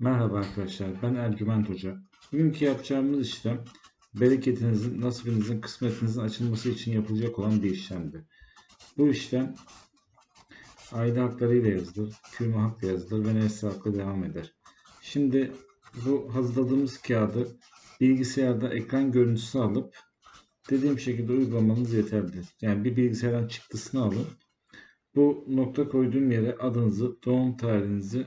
Merhaba arkadaşlar, ben Ercüment Hoca. Bugünkü yapacağımız işlem, bereketinizin, nasibinizin, kısmetinizin açılması için yapılacak olan bir işlemdir. Bu işlem, aile haklarıyla yazılır, kürme hakla yazılır ve nesli hakla devam eder. Şimdi bu hazırladığımız kağıdı bilgisayarda ekran görüntüsü alıp dediğim şekilde uygulamanız yeterlidir. Yani bir bilgisayardan çıktısını alın. Bu nokta koyduğum yere adınızı, doğum tarihinizi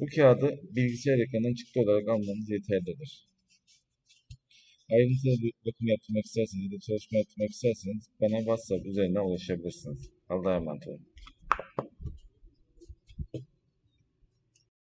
Bu kağıdı bilgisayar ekranından çıktı olarak almanız yeterlidir. Ayrıntılı bir bakım yaptırmak isterseniz ya da çalışma yaptırmak isterseniz bana WhatsApp üzerinden ulaşabilirsiniz. Allah'a emanet olun.